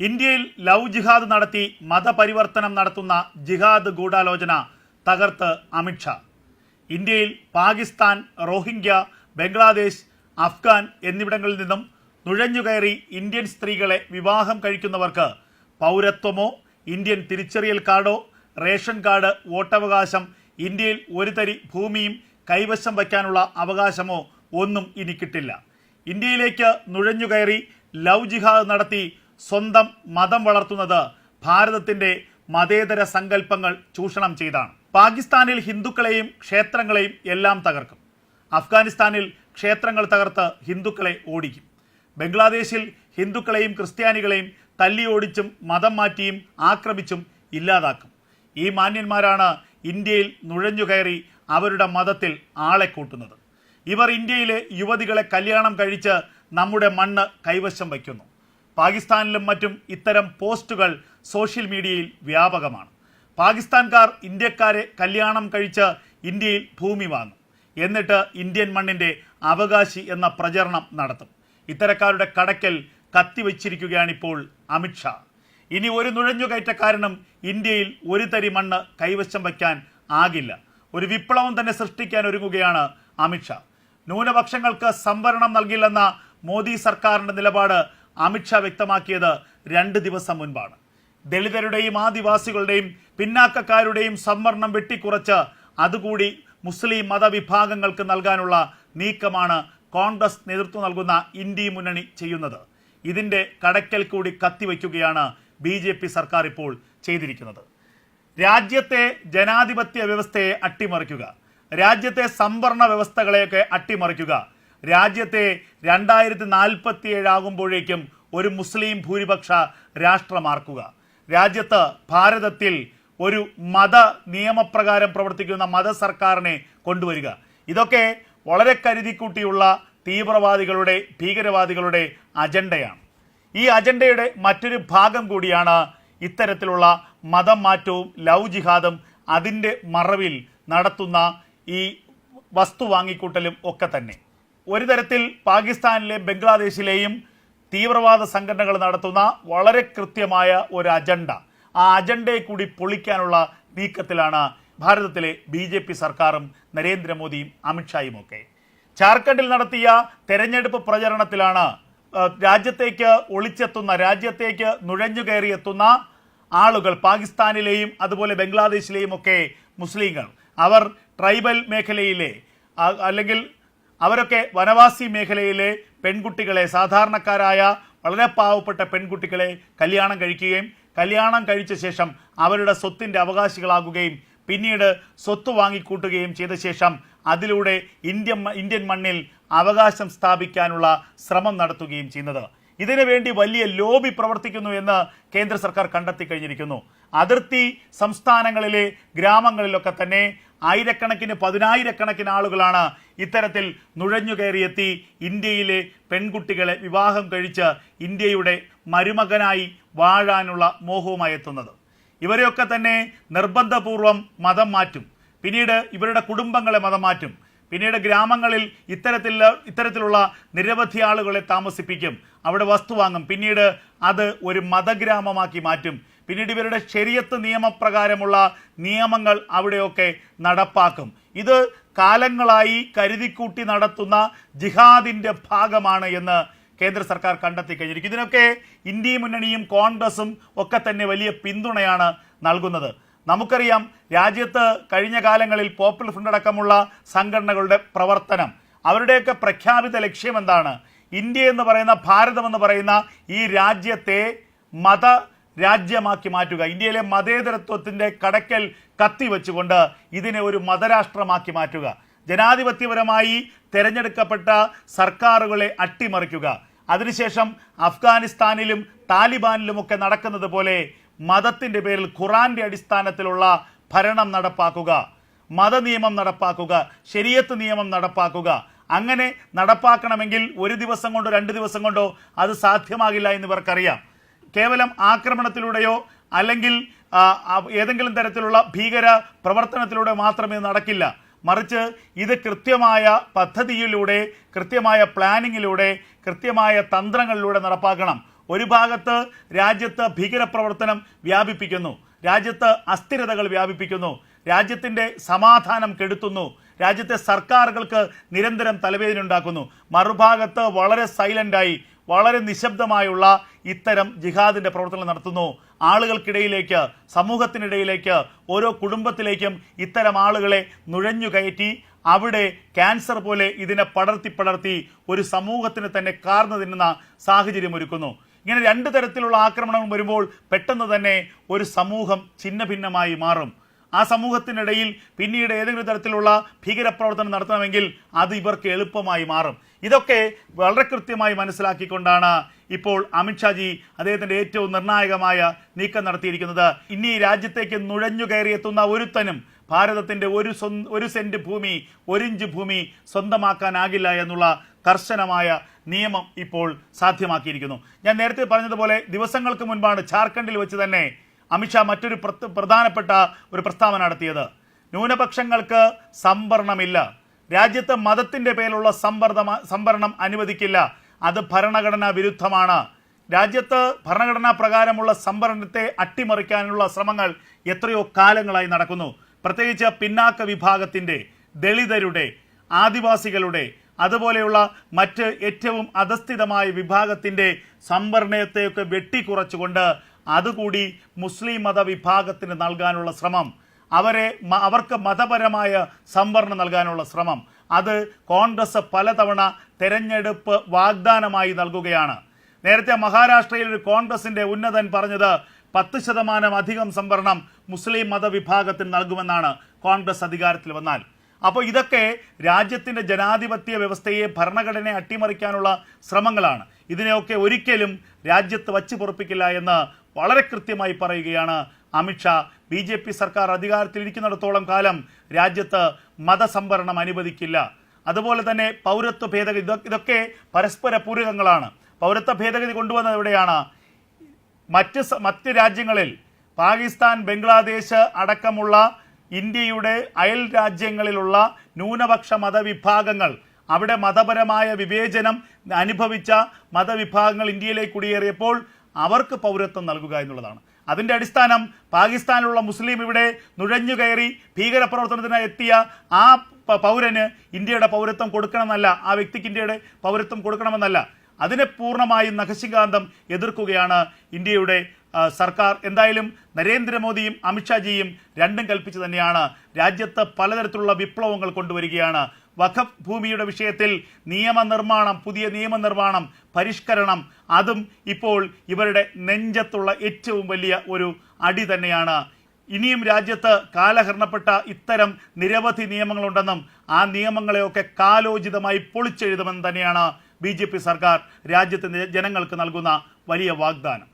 ഇന്ത്യയിൽ ലവ് ജിഹാദ് നടത്തി മതപരിവർത്തനം നടത്തുന്ന ജിഹാദ് ഗൂഢാലോചന തകർത്ത് അമിത്ഷാ ഇന്ത്യയിൽ പാകിസ്ഥാൻ റോഹിംഗ്യ ബംഗ്ലാദേശ് അഫ്ഗാൻ എന്നിവിടങ്ങളിൽ നിന്നും നുഴഞ്ഞുകയറി ഇന്ത്യൻ സ്ത്രീകളെ വിവാഹം കഴിക്കുന്നവർക്ക് പൗരത്വമോ ഇന്ത്യൻ തിരിച്ചറിയൽ കാർഡോ റേഷൻ കാർഡ് വോട്ടവകാശം ഇന്ത്യയിൽ ഒരു തരി ഭൂമിയും കൈവശം വയ്ക്കാനുള്ള അവകാശമോ ഒന്നും ഇനി കിട്ടില്ല. ഇന്ത്യയിലേക്ക് നുഴഞ്ഞുകയറി ലവ് ജിഹാദ് നടത്തി സ്വന്തം മതം വളർത്തുന്നത് ഭാരതത്തിന്റെ മതേതര സങ്കല്പങ്ങൾ ചൂഷണം ചെയ്താണ്. പാകിസ്ഥാനിൽ ഹിന്ദുക്കളെയും ക്ഷേത്രങ്ങളെയും എല്ലാം തകർക്കും. അഫ്ഗാനിസ്ഥാനിൽ ക്ഷേത്രങ്ങൾ തകർത്ത് ഹിന്ദുക്കളെ ഓടിക്കും. ബംഗ്ലാദേശിൽ ഹിന്ദുക്കളെയും ക്രിസ്ത്യാനികളെയും തല്ലി ഓടിച്ചും മതം മാറ്റിയും ആക്രമിച്ചും ഇല്ലാതാക്കും. ഈ മാന്യന്മാരാണ് ഇന്ത്യയിൽ നുഴഞ്ഞുകയറി അവരുടെ മതത്തിൽ ആളെ കൂട്ടുന്നത്. ഇവർ ഇന്ത്യയിലെ യുവതികളെ കല്യാണം കഴിച്ച് നമ്മുടെ മണ്ണ് കൈവശം വയ്ക്കുന്നു. പാകിസ്ഥാനിലും മറ്റും ഇത്തരം പോസ്റ്റുകൾ സോഷ്യൽ മീഡിയയിൽ വ്യാപകമാണ്. പാകിസ്ഥാൻകാർ ഇന്ത്യക്കാരെ കല്യാണം കഴിച്ച് ഇന്ത്യയിൽ ഭൂമി വാങ്ങും. എന്നിട്ട് ഇന്ത്യൻ മണ്ണിന്റെ അവകാശി എന്ന പ്രചരണം നടത്തും. ഇത്തരക്കാരുടെ കടക്കൽ കത്തിവച്ചിരിക്കുകയാണിപ്പോൾ അമിത്ഷാ ഇനി ഒരു നുഴഞ്ഞുകയറ്റക്കാരനും ഇന്ത്യയിൽ ഒരു തരി മണ്ണ് കൈവശം വയ്ക്കാൻ ആകില്ല. ഒരു വിപ്ലവം തന്നെ സൃഷ്ടിക്കാൻ ഒരുങ്ങുകയാണ് അമിത്ഷാ ന്യൂനപക്ഷങ്ങൾക്ക് സംവരണം നൽകില്ലെന്ന മോദി സർക്കാരിന്റെ നിലപാട് അമിത്ഷാ വ്യക്തമാക്കിയത് രണ്ട് ദിവസം മുൻപാണ്. ദളിതരുടെയും ആദിവാസികളുടെയും പിന്നാക്കക്കാരുടെയും സംവരണം വെട്ടിക്കുറച്ച് അതുകൂടി മുസ്ലിം മതവിഭാഗങ്ങൾക്ക് നൽകാനുള്ള നീക്കമാണ് കോൺഗ്രസ് നേതൃത്വം നൽകുന്ന ഇന്ത്യ മുന്നണി ചെയ്യുന്നത്. ഇതിന്റെ കടക്കൽ കൂടി കത്തിവെക്കുകയാണ് ബി ജെ പി സർക്കാർ ഇപ്പോൾ ചെയ്തിരിക്കുന്നത്. രാജ്യത്തെ ജനാധിപത്യ വ്യവസ്ഥയെ അട്ടിമറിക്കുക. രാജ്യത്തെ സംവരണ വ്യവസ്ഥകളെയൊക്കെ അട്ടിമറിക്കുക. രാജ്യത്തെ രണ്ടായിരത്തി നാൽപ്പത്തി ഏഴാകുമ്പോഴേക്കും ഒരു മുസ്ലിം ഭൂരിപക്ഷ രാഷ്ട്രമാർക്കുക. രാജ്യത്ത് ഭാരതത്തിൽ ഒരു മത നിയമപ്രകാരം പ്രവർത്തിക്കുന്ന മത സർക്കാരിനെ കൊണ്ടുവരിക. ഇതൊക്കെ വളരെ കരുതിക്കൂട്ടിയുള്ള തീവ്രവാദികളുടെ ഭീകരവാദികളുടെ അജണ്ടയാണ്. ഈ അജണ്ടയുടെ മറ്റൊരു ഭാഗം കൂടിയാണ് ഇത്തരത്തിലുള്ള മതം മാറ്റവും ലവ് ജിഹാദും അതിന്റെ മറവിൽ നടത്തുന്ന ഈ വസ്തു വാങ്ങിക്കൂട്ടലും ഒക്കെ തന്നെ. ഒരു തരത്തിൽ പാകിസ്ഥാനിലെ ബംഗ്ലാദേശിലെയും തീവ്രവാദ സംഘടനകൾ നടത്തുന്ന വളരെ കൃത്യമായ ഒരു അജണ്ട. ആ അജണ്ടയെ കൂടി പൊളിക്കാനുള്ള നീക്കത്തിലാണ് ഭാരതത്തിലെ ബി ജെ പി സർക്കാരും നരേന്ദ്രമോദിയും അമിത്ഷായും ഒക്കെ ജാർഖണ്ഡിൽ നടത്തിയ തെരഞ്ഞെടുപ്പ് പ്രചരണത്തിലാണ് രാജ്യത്തേക്ക് ഒളിച്ചെത്തുന്ന രാജ്യത്തേക്ക് നുഴഞ്ഞു കയറിയെത്തുന്ന ആളുകൾ പാകിസ്ഥാനിലെയും അതുപോലെ ബംഗ്ലാദേശിലെയും ഒക്കെ മുസ്ലിങ്ങൾ. അവർ ട്രൈബൽ മേഖലയിലെ അല്ലെങ്കിൽ അവരൊക്കെ വനവാസി മേഖലയിലെ പെൺകുട്ടികളെ സാധാരണക്കാരായ വളരെ പാവപ്പെട്ട പെൺകുട്ടികളെ കല്യാണം കഴിക്കുകയും കല്യാണം കഴിച്ച ശേഷം അവരുടെ സ്വത്തിന്റെ അവകാശികളാകുകയും പിന്നീട് സ്വത്ത് വാങ്ങിക്കൂട്ടുകയും ചെയ്ത ശേഷം അതിലൂടെ ഇന്ത്യൻ ഇന്ത്യൻ മണ്ണിൽ അവകാശം സ്ഥാപിക്കാനുള്ള ശ്രമം നടത്തുകയും ചെയ്യുന്നത്. ഇതിനു വേണ്ടി വലിയ ലോബി പ്രവർത്തിക്കുന്നു എന്ന് കേന്ദ്ര സർക്കാർ കണ്ടെത്തി കഴിഞ്ഞിരിക്കുന്നു. അതിർത്തി സംസ്ഥാനങ്ങളിലെ ഗ്രാമങ്ങളിലൊക്കെ തന്നെ ആയിരക്കണക്കിന് പതിനായിരക്കണക്കിന് ആളുകളാണ് ഇത്തരത്തിൽ നുഴഞ്ഞു കയറിയെത്തി ഇന്ത്യയിലെ പെൺകുട്ടികളെ വിവാഹം കഴിച്ച് ഇന്ത്യയുടെ മരുമകനായി വാഴാനുള്ള മോഹവുമായി എത്തുന്നത്. ഇവരെയൊക്കെ തന്നെ നിർബന്ധപൂർവം മതം മാറ്റും. പിന്നീട് ഇവരുടെ കുടുംബങ്ങളെ മതം മാറ്റും. പിന്നീട് ഗ്രാമങ്ങളിൽ ഇത്തരത്തിൽ ഇത്തരത്തിലുള്ള നിരവധി ആളുകളെ താമസിപ്പിക്കും. അവിടെ വസ്തു വാങ്ങും. പിന്നീട് അത് ഒരു മതഗ്രാമമാക്കി മാറ്റും. പിന്നീട് ഇവരുടെ ശരിയത്ത് നിയമപ്രകാരമുള്ള നിയമങ്ങൾ അവിടെയൊക്കെ നടപ്പാക്കും. ഇത് കാലങ്ങളായി കരുതിക്കൂട്ടി നടത്തുന്ന ജിഹാദിന്റെ ഭാഗമാണ് എന്ന് കേന്ദ്ര സർക്കാർ കണ്ടെത്തി കഴിഞ്ഞിരിക്കും ഇതിനൊക്കെ ഇന്ത്യ മുന്നണിയും കോൺഗ്രസും ഒക്കെ തന്നെ വലിയ പിന്തുണയാണ് നൽകുന്നത്. നമുക്കറിയാം രാജ്യത്ത് കഴിഞ്ഞ കാലങ്ങളിൽ പോപ്പുലർ ഫ്രണ്ട് അടക്കമുള്ള സംഘടനകളുടെ പ്രവർത്തനം. അവരുടെയൊക്കെ പ്രഖ്യാപിത ലക്ഷ്യം എന്താണ്? ഇന്ത്യ എന്ന് പറയുന്ന ഭാരതം എന്ന് പറയുന്ന ഈ രാജ്യത്തെ മത രാജ്യമാക്കി മാറ്റുക. ഇന്ത്യയിലെ മതേതരത്വത്തിന്റെ കടക്കൽ കത്തിവെച്ചുകൊണ്ട് ഇതിനെ ഒരു മതരാഷ്ട്രമാക്കി മാറ്റുക. ജനാധിപത്യപരമായി തിരഞ്ഞെടുക്കപ്പെട്ട സർക്കാരുകളെ അട്ടിമറിക്കുക. അതിനുശേഷം അഫ്ഗാനിസ്ഥാനിലും താലിബാനിലുമൊക്കെ നടക്കുന്നത് പോലെ മതത്തിന്റെ പേരിൽ ഖുറാന്റെ അടിസ്ഥാനത്തിലുള്ള ഭരണം നടപ്പാക്കുക. മതനിയമം നടപ്പാക്കുക. ശരിയത്ത് നിയമം നടപ്പാക്കുക. അങ്ങനെ നടപ്പാക്കണമെങ്കിൽ ഒരു ദിവസം കൊണ്ടോ രണ്ട് ദിവസം കൊണ്ടോ അത് സാധ്യമാകില്ല എന്ന് ഇവർക്കറിയാം. കേവലം ആക്രമണത്തിലൂടെയോ അല്ലെങ്കിൽ ഏതെങ്കിലും തരത്തിലുള്ള ഭീകര പ്രവർത്തനത്തിലൂടെ മാത്രമേ നടക്കില്ല. മറിച്ച് ഇത് കൃത്യമായ പദ്ധതിയിലൂടെ കൃത്യമായ പ്ലാനിങ്ങിലൂടെ കൃത്യമായ തന്ത്രങ്ങളിലൂടെ നടപ്പാക്കണം. ഒരു ഭാഗത്ത് രാജ്യത്ത് ഭീകരപ്രവർത്തനം വ്യാപിപ്പിക്കുന്നു രാജ്യത്ത് അസ്ഥിരതകൾ വ്യാപിപ്പിക്കുന്നു രാജ്യത്തിന്റെ സമാധാനം കെടുത്തുന്നു രാജ്യത്തെ സർക്കാരുകൾക്ക് നിരന്തരം തലവേദന ഉണ്ടാക്കുന്നു. മറുഭാഗത്ത് വളരെ സൈലന്റായി വളരെ നിശബ്ദമായുള്ള ഇത്തരം ജിഹാദിന്റെ പ്രവർത്തനം നടത്തുന്നു. ആളുകൾക്കിടയിലേക്ക് സമൂഹത്തിനിടയിലേക്ക് ഓരോ കുടുംബത്തിലേക്കും ഇത്തരം ആളുകളെ നുഴഞ്ഞു കയറ്റി അവിടെ ക്യാൻസർ പോലെ ഇതിനെ പടർത്തി പടർത്തി ഒരു സമൂഹത്തിന് തന്നെ കാർന്നു തിന്നുന്ന സാഹചര്യം ഒരുക്കുന്നു. ഇങ്ങനെ രണ്ട് തരത്തിലുള്ള ആക്രമണങ്ങൾ വരുമ്പോൾ പെട്ടെന്ന് തന്നെ ഒരു സമൂഹം ഛിന്ന ഭിന്നമായി മാറും. ആ സമൂഹത്തിനിടയിൽ പിന്നീട് ഏതെങ്കിലും തരത്തിലുള്ള ഭീകരപ്രവർത്തനം നടത്തണമെങ്കിൽ അത് ഇവർക്ക് എളുപ്പമായി മാറും. ഇതൊക്കെ വളരെ കൃത്യമായി മനസ്സിലാക്കിക്കൊണ്ടാണ് ഇപ്പോൾ അമിത്ഷാജി അദ്ദേഹത്തിന്റെ ഏറ്റവും നിർണായകമായ നീക്കം നടത്തിയിരിക്കുന്നത്. ഇനി രാജ്യത്തേക്ക് നുഴഞ്ഞു കയറിയെത്തുന്ന ഒരുത്തനും ഭാരതത്തിന്റെ ഒരു ഒരു സെന്റ് ഭൂമി ഒരിഞ്ച് ഭൂമി സ്വന്തമാക്കാനാകില്ല എന്നുള്ള കർശനമായ നിയമം ഇപ്പോൾ സാധ്യമാക്കിയിരിക്കുന്നു. ഞാൻ നേരത്തെ പറഞ്ഞതുപോലെ ദിവസങ്ങൾക്ക് മുൻപാണ് ജാർഖണ്ഡിൽ വെച്ച് തന്നെ അമിത്ഷാ മറ്റൊരു പ്രധാനപ്പെട്ട ഒരു പ്രസ്താവന നടത്തിയത്. ന്യൂനപക്ഷങ്ങൾക്ക് സംവരണമില്ല. രാജ്യത്ത് മതത്തിന്റെ പേരിലുള്ള സംവർദ്ധ സംവരണം അനുവദിക്കില്ല. അത് ഭരണഘടനാ വിരുദ്ധമാണ്. രാജ്യത്ത് ഭരണഘടനാ പ്രകാരമുള്ള സംവരണത്തെ അട്ടിമറിക്കാനുള്ള ശ്രമങ്ങൾ എത്രയോ കാലങ്ങളായി നടക്കുന്നു. പ്രത്യേകിച്ച് പിന്നാക്ക വിഭാഗത്തിന്റെ ദളിതരുടെ ആദിവാസികളുടെ അതുപോലെയുള്ള മറ്റ് ഏറ്റവും അധസ്ഥിതമായ വിഭാഗത്തിന്റെ സംവരണത്തെയൊക്കെ വെട്ടിക്കുറച്ചുകൊണ്ട് അതുകൂടി മുസ്ലിം മത വിഭാഗത്തിന് നൽകാനുള്ള ശ്രമം അവരെ അവർക്ക് മതപരമായ സംവരണം നൽകാനുള്ള ശ്രമം. അത് കോൺഗ്രസ് പലതവണ തെരഞ്ഞെടുപ്പ് വാഗ്ദാനമായി നൽകുകയാണ്. നേരത്തെ മഹാരാഷ്ട്രയിൽ ഒരു കോൺഗ്രസിന്റെ ഉന്നതൻ പറഞ്ഞത് പത്ത് ശതമാനം അധികം സംവരണം മുസ്ലിം മതവിഭാഗത്തിന് നൽകുമെന്നാണ് കോൺഗ്രസ് അധികാരത്തിൽ വന്നാൽ. അപ്പോൾ ഇതൊക്കെ രാജ്യത്തിന്റെ ജനാധിപത്യ വ്യവസ്ഥയെ ഭരണഘടനയെ അട്ടിമറിക്കാനുള്ള ശ്രമങ്ങളാണ്. ഇതിനെയൊക്കെ ഒരിക്കലും രാജ്യത്ത് വച്ചു പൊറപ്പിക്കില്ല എന്ന് വളരെ കൃത്യമായി പറയുകയാണ് അമിത്ഷാ ബി ജെ പി സർക്കാർ അധികാരത്തിലിരിക്കുന്നിടത്തോളം കാലം രാജ്യത്ത് മതസംവരണം അനുവദിക്കില്ല. അതുപോലെ തന്നെ പൗരത്വ ഭേദഗതി ഇതൊക്കെ പരസ്പര പൂരകങ്ങളാണ്. പൗരത്വ ഭേദഗതി കൊണ്ടുവന്നത് എവിടെയാണ്? മറ്റ് മറ്റ് രാജ്യങ്ങളിൽ. പാകിസ്ഥാൻ ബംഗ്ലാദേശ് അടക്കമുള്ള ഇന്ത്യയുടെ അയൽ രാജ്യങ്ങളിലുള്ള ന്യൂനപക്ഷ മതവിഭാഗങ്ങൾ. അവിടെ മതപരമായ വിവേചനം അനുഭവിച്ച മതവിഭാഗങ്ങൾ ഇന്ത്യയിലേക്ക് കുടിയേറിയപ്പോൾ അവർക്ക് പൗരത്വം നൽകുക എന്നുള്ളതാണ്. അതിന്റെ അടിസ്ഥാനം പാകിസ്ഥാനിലുള്ള മുസ്ലിം ഇവിടെ നുഴഞ്ഞു കയറി ഭീകരപ്രവർത്തനത്തിന് എത്തിയ ആ പൗരന് ഇന്ത്യയുടെ പൗരത്വം കൊടുക്കണമെന്നല്ല ആ വ്യക്തിക്ക് ഇന്ത്യയുടെ പൗരത്വം കൊടുക്കണമെന്നല്ല. അതിനെ പൂർണമായും നഖശികാന്തം എതിർക്കുകയാണ് ഇന്ത്യയുടെ സർക്കാർ. എന്തായാലും നരേന്ദ്രമോദിയും അമിത്ഷാജിയും രണ്ടും കൽപ്പിച്ചു തന്നെയാണ് രാജ്യത്ത് പലതരത്തിലുള്ള വിപ്ലവങ്ങൾ കൊണ്ടുവരികയാണ് വഖഫ് ഭൂമിയുടെ വിഷയത്തിൽ നിയമനിർമ്മാണം പുതിയ നിയമനിർമ്മാണം പരിഷ്കരണം അതും ഇപ്പോൾ ഇവരുടെ നെഞ്ചത്തുള്ള ഏറ്റവും വലിയ ഒരു അടി തന്നെയാണ്. ഇനിയും രാജ്യത്ത് കാലഹരണപ്പെട്ട ഇത്തരം നിരവധി നിയമങ്ങളുണ്ടെന്നും ആ നിയമങ്ങളെയൊക്കെ കാലോചിതമായി പൊളിച്ചെഴുതുമെന്ന് തന്നെയാണ് ബി സർക്കാർ രാജ്യത്തെ ജനങ്ങൾക്ക് നൽകുന്ന വലിയ വാഗ്ദാനം.